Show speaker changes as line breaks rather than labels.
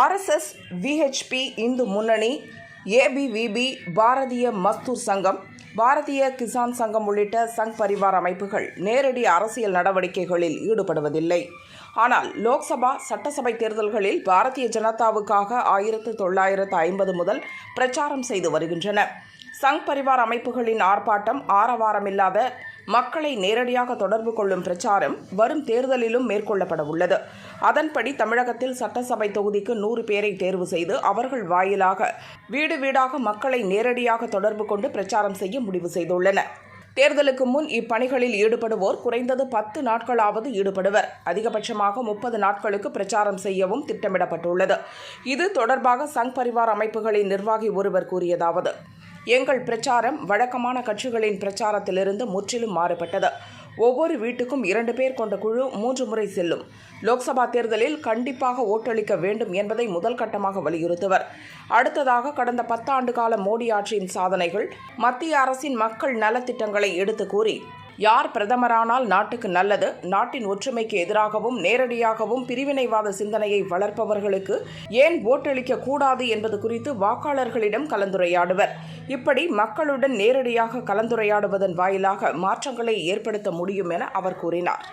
RSS VHP Hindu முன்னணி ABVP Bharatiya Mazdoor சங்கம் பாரதிய கிசான் சங்கம் உள்ளிட்ட சங் பரிவார் அமைப்புகள் நேரடி அரசியல் நடவடிக்கைகளில் ஈடுபடுவதில்லை. ஆனால் லோக்சபா சட்டசபை தேர்தல்களில் பாரதிய ஜனதாவுக்காக ஆயிரத்து தொள்ளாயிரத்து ஐம்பது முதல் பிரச்சாரம் செய்து வருகின்றன. சங் பரிவார் அமைப்புகளின் ஆர்ப்பாட்டம் ஆரவாரமில்லாத மக்களை நேரடியாக தொடர்பு கொள்ளும் பிரச்சாரம் வரும் தேர்தலிலும் மேற்கொள்ளப்பட உள்ளது அதன்படி தமிழகத்தில் சட்டசபை தொகுதிக்கு நூறு பேரை தேர்வு செய்து அவர்கள் வாயிலாக வீடு வீடாக மக்களை நேரடியாக தொடர்பு கொண்டு பிரச்சாரம் செய்ய முடிவு செய்துள்ளன. தேர்தலுக்கு முன் இப்பணிகளில் ஈடுபடுவோர் குறைந்தது பத்து நாட்களாவது ஈடுபடுவர். அதிகபட்சமாக முப்பது நாட்களுக்கு பிரச்சாரம் செய்யவும் திட்டமிடப்பட்டுள்ளது. இது தொடர்பாக சங் பரிவார் அமைப்புகளின் நிர்வாகி ஒருவர் கூறியதாவது எங்கள் பிரச்சாரம் வழக்கமான கட்சிகளின் பிரச்சாரத்திலிருந்து முற்றிலும் மாறுபட்டது. ஒவ்வொரு வீட்டுக்கும் இரண்டு பேர் கொண்ட குழு மூன்று முறை செல்லும். லோக்சபா தேர்தலில் கண்டிப்பாக ஓட்டளிக்க வேண்டும் என்பதை முதல் கட்டமாக வலியுறுத்துவர். அடுத்ததாக கடந்த பத்தாண்டு கால மோடி ஆட்சியின் சாதனைகள் மத்திய அரசின் மக்கள் நலத்திட்டங்களை எடுத்து கூறி யார் பிரதமரானால் நாட்டுக்கு நல்லது? நாட்டின் ஒற்றுமைக்கு எதிராகவும் நேரடியாகவும் பிரிவினைவாத சிந்தனையை வளர்ப்பவர்களுக்கு ஏன் ஓட்டளிக்க கூடாது என்பது குறித்து வாக்காளர்களிடம் கலந்துரையாடுவர். இப்படி மக்களுடன் நேரடியாக கலந்துரையாடுவதன் வாயிலாக மாற்றங்களை ஏற்படுத்த முடியும் என அவர் கூறினார்.